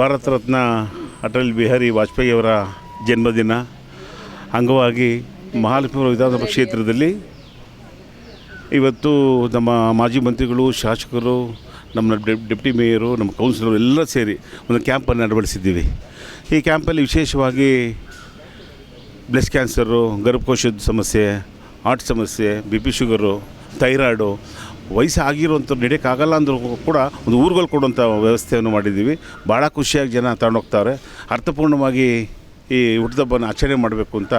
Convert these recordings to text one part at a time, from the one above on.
ಭಾರತ ರತ್ನ ಅಟಲ್ ಬಿಹಾರಿ ವಾಜಪೇಯಿ ಅವರ ಜನ್ಮದಿನ. ಅಂಗವಾಗಿ ಮಹಾಲಕ್ಷ್ಮೀಪುರ ವಿಧಾನಸಭಾ ಕ್ಷೇತ್ರದಲ್ಲಿ ಇವತ್ತು ನಮ್ಮ ಮಾಜಿ ಮಂತ್ರಿಗಳು, ಶಾಸಕರು, ನಮ್ಮ ಡೆಪ್, ಡೆಪ್ಟಿ ಮೇಯರು, ನಮ್ಮ ಕೌನ್ಸಿಲರು ಎಲ್ಲ ಸೇರಿ ಒಂದು ಕ್ಯಾಂಪನ್ನು ಅಳವಡಿಸಿದ್ದೀವಿ ಈ ಕ್ಯಾಂಪಲ್ಲಿ ವಿಶೇಷವಾಗಿ ಬ್ಲೆಸ್ ಕ್ಯಾನ್ಸರು, ಗರ್ಭಕೋಶದ ಸಮಸ್ಯೆ, ಹಾರ್ಟ್ ಸಮಸ್ಯೆ, ಬಿ ಪಿ ಶುಗರು, ಥೈರಾಯ್ಡು ವಯಸ್ಸು ಆಗಿರುವಂಥದ್ದು ನಡೆಯೋಕ್ಕಾಗಲ್ಲ ಅಂದರೂ ಕೂಡ ಒಂದು ಊರುಗಳು ಕೊಡುವಂಥ ವ್ಯವಸ್ಥೆಯನ್ನು ಮಾಡಿದ್ದೀವಿ. ಭಾಳ ಖುಷಿಯಾಗಿ ಜನ ತಗೊಂಡೋಗ್ತಾರೆ ಅರ್ಥಪೂರ್ಣವಾಗಿ ಈ ಹುಟ್ಟುಹಬ್ಬನ ಆಚರಣೆ ಮಾಡಬೇಕು ಅಂತ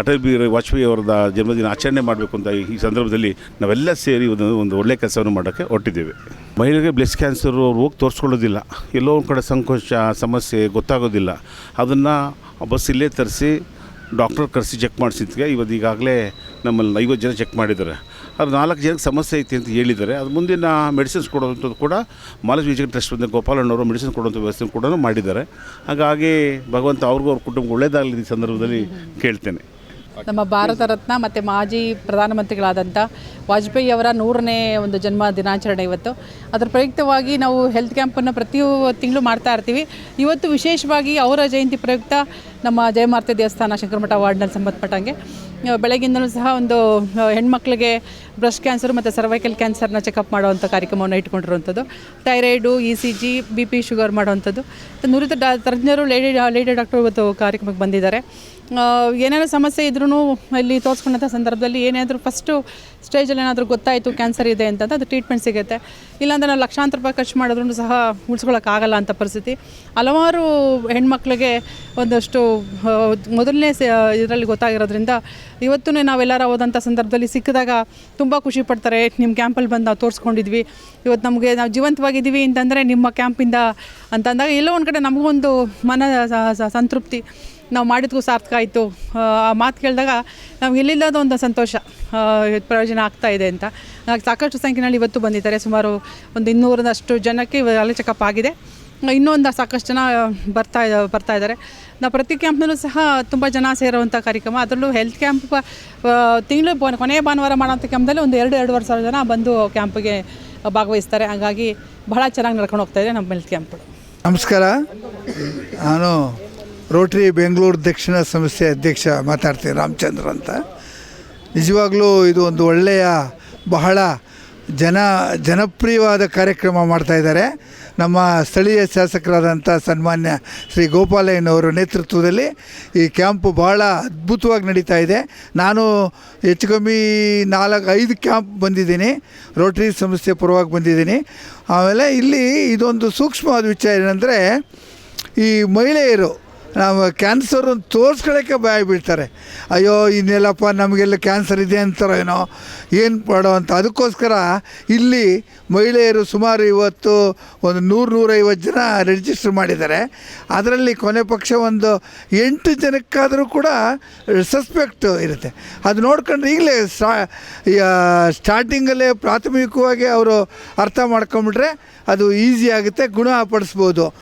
ಅಟಲ್ ಬಿಹಾರಿ ವಾಜಪೇಯಿ ಅವರದ ಜನ್ಮದಿನ ಆಚರಣೆ ಮಾಡಬೇಕು ಅಂತ ಈ ಸಂದರ್ಭದಲ್ಲಿ ನಾವೆಲ್ಲ ಸೇರಿ ಒಂದು ಒಂದು ಒಳ್ಳೆಯ ಕೆಲಸವನ್ನು ಮಾಡೋಕ್ಕೆ ಹೊರಟಿದ್ದೇವೆ. ಮಹಿಳೆಗೆ ಬ್ಲೆಸ್ ಕ್ಯಾನ್ಸರು ಅವ್ರು ಹೋಗಿ ತೋರಿಸ್ಕೊಳ್ಳೋದಿಲ್ಲ. ಎಲ್ಲೋ ಒಂದು ಕಡೆ ಸಂಕೋಚ, ಸಮಸ್ಯೆ ಗೊತ್ತಾಗೋದಿಲ್ಲ. ಅದನ್ನು ಬಸ್ ಇಲ್ಲೇ ತರಿಸಿ ಡಾಕ್ಟರ್ ಕರೆಸಿ ಚೆಕ್ ಮಾಡಿಸಿದ್ಕೆ ಇವತ್ತು ಈಗಾಗಲೇ ನಮ್ಮಲ್ಲಿ ಐವತ್ತು ಜನ ಚೆಕ್ ಮಾಡಿದ್ದಾರೆ. ಅದು ನಾಲ್ಕು ಜನಕ್ಕೆ ಸಮಸ್ಯೆ ಐತಿ ಅಂತ ಹೇಳಿದ್ದಾರೆ. ಅದು ಮುಂದಿನ ಮೆಡಿಸಿನ್ಸ್ ಕೊಡುವಂಥದ್ದು ಕೂಡ ಮಾಲಜ್ ವಿಜಯ ಟ್ರಸ್ಟ್ ಬಂದ ಗೋಪಾಲಣ್ಣವರು ಮೆಡಿಸಿನ್ ಕೊಡುವಂಥ ವ್ಯವಸ್ಥೆ ಕೂಡ ಮಾಡಿದ್ದಾರೆ. ಹಾಗಾಗಿ ಭಗವಂತ ಅವ್ರಿಗೂ ಅವ್ರ ಕುಟುಂಬ ಒಳ್ಳೆಯದಾಗಲಿ ಈ ಸಂದರ್ಭದಲ್ಲಿ ಕೇಳ್ತೇನೆ. ನಮ್ಮ ಭಾರತ ರತ್ನ ಮತ್ತು ಮಾಜಿ ಪ್ರಧಾನಮಂತ್ರಿಗಳಾದಂಥ ವಾಜಪೇಯಿ ಅವರ ನೂರನೇ ಒಂದು ಜನ್ಮ ದಿನಾಚರಣೆ ಇವತ್ತು. ಅದರ ಪ್ರಯುಕ್ತವಾಗಿ ನಾವು ಹೆಲ್ತ್ ಕ್ಯಾಂಪನ್ನು ಪ್ರತಿ ತಿಂಗಳು ಮಾಡ್ತಾ ಇರ್ತೀವಿ. ಇವತ್ತು ವಿಶೇಷವಾಗಿ ಅವರ ಜಯಂತಿ ಪ್ರಯುಕ್ತ ನಮ್ಮ ಜಯಮಾರ್ತೆ ದೇವಸ್ಥಾನ ಶಂಕರಮಠ ವಾರ್ಡ್ನಲ್ಲಿ ಸಂಬಂಧಪಟ್ಟಂಗೆ. ಆ, ಬೆಳಗ್ಗಿಂದಲೂ ಸಹ ಒಂದು ಹೆಣ್ಮಕ್ಳಿಗೆ ಬ್ರೆಸ್ಟ್ ಕ್ಯಾನ್ಸರ್ ಮತ್ತು ಸರ್ವೈಕಲ್ ಕ್ಯಾನ್ಸರ್ನ ಚೆಕಪ್ ಮಾಡುವಂಥ ಕಾರ್ಯಕ್ರಮವನ್ನು ಇಟ್ಕೊಂಡಿರುವಂಥದ್ದು. Thyroid E C G B P sugar ಮಾಡುವಂಥದ್ದು. ನುರಿತ ಡಾ ತಜ್ಞರು ಲೇಡಿ ಲೇಡಿ ಡಾಕ್ಟರ್ ಇವತ್ತು ಕಾರ್ಯಕ್ರಮಕ್ಕೆ ಬಂದಿದ್ದಾರೆ. ಏನೇನೋ ಸಮಸ್ಯೆ ಇದ್ರೂ ಇಲ್ಲಿ ತೋರಿಸ್ಕೊಂಡಂಥ ಸಂದರ್ಭದಲ್ಲಿ ಏನಾದರೂ ಫಸ್ಟು ಸ್ಟೇಜಲ್ಲಿ ಏನಾದರೂ ಗೊತ್ತಾಯಿತು ಕ್ಯಾನ್ಸರ್ ಇದೆ ಅಂತ ಅದು ಟ್ರೀಟ್ಮೆಂಟ್ ಸಿಗುತ್ತೆ. ಇಲ್ಲಾಂದ್ರೆ ನಾವು ಲಕ್ಷಾಂತರ ರೂಪಾಯಿ ಖರ್ಚು ಮಾಡಿದ್ರೂ ಸಹ ಉಳಿಸ್ಕೊಳ್ಳೋಕ್ಕಾಗಲ್ಲ ಅಂತ ಪರಿಸ್ಥಿತಿ. ಹಲವಾರು ಹೆಣ್ಮಕ್ಳಿಗೆ ಒಂದಷ್ಟು ಮೊದಲನೇ ಇದರಲ್ಲಿ ಗೊತ್ತಾಗಿರೋದ್ರಿಂದ ಇವತ್ತೂ ನಾವೆಲ್ಲರ ಹೋದಂಥ ಸಂದರ್ಭದಲ್ಲಿ ಸಿಕ್ಕಿದಾಗ ತುಂಬ ಖುಷಿ ಪಡ್ತಾರೆ. ನಿಮ್ಮ ಕ್ಯಾಂಪಲ್ಲಿ ಬಂದು ನಾವು ತೋರಿಸ್ಕೊಂಡಿದ್ವಿ. ಇವತ್ತು ನಮಗೆ ನಾವು ಜೀವಂತವಾಗಿದ್ದೀವಿ ಅಂತಂದರೆ ನಿಮ್ಮ ಕ್ಯಾಂಪಿಂದ ಅಂತಂದಾಗ ಎಲ್ಲೋ ಒಂದು ಕಡೆ ನಮಗೊಂದು ಮನ ಸ- ಸ- ಸಂತೃಪ್ತಿ. ನಾವು ಮಾಡಿದ್ಗೂ ಸಾರ್ಥಕ ಆಯಿತು. ಆ ಮಾತು ಕೇಳಿದಾಗ ನಮ್ಗೆ ಇಲ್ಲಿಲ್ಲದ ಒಂದು ಸಂತೋಷ ಪ್ರಯೋಜನ ಆಗ್ತಾ ಇದೆ ಅಂತ. ಸಾಕಷ್ಟು ಸಂಖ್ಯೆಯಲ್ಲಿ ಇವತ್ತು ಬಂದಿದ್ದಾರೆ. ಸುಮಾರು ಒಂದು ಇನ್ನೂರದಷ್ಟು ಜನಕ್ಕೆ ಅಲ್ಲಿ ಚೆಕಪ್ ಆಗಿದೆ ಇನ್ನೊಂದು ಸಾಕಷ್ಟು ಜನ ಬರ್ತಾ ಬರ್ತಾ ಇದ್ದಾರೆ ನಾವು ಪ್ರತಿ ಕ್ಯಾಂಪ್ನಲ್ಲೂ ಸಹ ತುಂಬ ಜನ ಸೇರುವಂಥ ಕಾರ್ಯಕ್ರಮ. ಅದರಲ್ಲೂ ಹೆಲ್ತ್ ಕ್ಯಾಂಪ್ ತಿಂಗಳು ಕೊನೆಯ ಭಾನುವಾರ ಮಾಡೋಂಥ ಕ್ಯಾಂಪ್ದಲ್ಲಿ ಒಂದು ಎರಡು ಎರಡೂವರೆ ಸಾವಿರ ಜನ ಬಂದು ಕ್ಯಾಂಪ್ಗೆ ಭಾಗವಹಿಸ್ತಾರೆ. ಹಾಗಾಗಿ ಬಹಳ ಚೆನ್ನಾಗಿ ನಡ್ಕೊಂಡು ಹೋಗ್ತಾ ಇದೆ ನಮ್ಮ ಹೆಲ್ತ್ ಕ್ಯಾಂಪ್ ನಮಸ್ಕಾರ. ನಾನು ರೋಟ್ರಿ ಬೆಂಗಳೂರು ದಕ್ಷಿಣ ಸಂಸ್ಥೆ ಅಧ್ಯಕ್ಷ ಮಾತಾಡ್ತೀನಿ ರಾಮಚಂದ್ರ ಅಂತ. ನಿಜವಾಗ್ಲೂ ಇದು ಒಂದು ಒಳ್ಳೆಯ, ಬಹಳ ಜನ, ಜನಪ್ರಿಯವಾದ ಕಾರ್ಯಕ್ರಮ ಮಾಡ್ತಾ ಇದ್ದಾರೆ. ನಮ್ಮ ಸ್ಥಳೀಯ ಶಾಸಕರಾದಂಥ ಸನ್ಮಾನ್ಯ ಶ್ರೀ ಗೋಪಾಲಯ್ಯನವರ ನೇತೃತ್ವದಲ್ಲಿ ಈ ಕ್ಯಾಂಪ್ ಭಾಳ ಅದ್ಭುತವಾಗಿ ನಡೀತಾ ಇದೆ. ನಾನು ಹೆಚ್ಚು ಕಮ್ಮಿ ನಾಲ್ಕು, ಐದು ಕ್ಯಾಂಪ್ ಬಂದಿದ್ದೀನಿ. ರೋಟ್ರಿ ಸಂಸ್ಥೆ ಪರವಾಗಿ ಬಂದಿದ್ದೀನಿ. ಆಮೇಲೆ ಇಲ್ಲಿ ಇದೊಂದು ಸೂಕ್ಷ್ಮವಾದ ವಿಚಾರ ಏನಂದರೆ ಈ ಮಹಿಳೆಯರು ನಾವು ಕ್ಯಾನ್ಸರ್ ತೋರಿಸ್ಕೊಳ್ಳೋಕ್ಕೆ ಭಯ ಬೀಳ್ತಾರೆ. ಅಯ್ಯೋ, ಇನ್ನೆಲ್ಲಪ್ಪ ನಮಗೆಲ್ಲ ಕ್ಯಾನ್ಸರ್ ಇದೆ ಅಂತಾರೋ ಏನೋ, ಏನು ಮಾಡೋ ಅಂತ. ಅದಕ್ಕೋಸ್ಕರ ಇಲ್ಲಿ ಮಹಿಳೆಯರು ಸುಮಾರು ಇವತ್ತು ಒಂದು ನೂರು ನೂರೈವತ್ತು ಜನ ರಿಜಿಸ್ಟರ್ ಮಾಡಿದ್ದಾರೆ. ಅದರಲ್ಲಿ ಕೊನೆ ಪಕ್ಷ ಒಂದು ಎಂಟು ಜನಕ್ಕಾದರೂ ಕೂಡ ಸಸ್ಪೆಕ್ಟ್ ಇರುತ್ತೆ. ಅದು ನೋಡ್ಕೊಂಡ್ರೆ ಈಗಲೇ ಸ್ಟಾ ಸ್ಟಾರ್ಟಿಂಗಲ್ಲೇ ಪ್ರಾಥಮಿಕವಾಗಿ ಅವರು ಅರ್ಥ ಮಾಡ್ಕೊಂಬಿಟ್ರೆ ಅದು ಈಸಿ ಆಗುತ್ತೆ ಗುಣಪಡಿಸ್ಬೋದು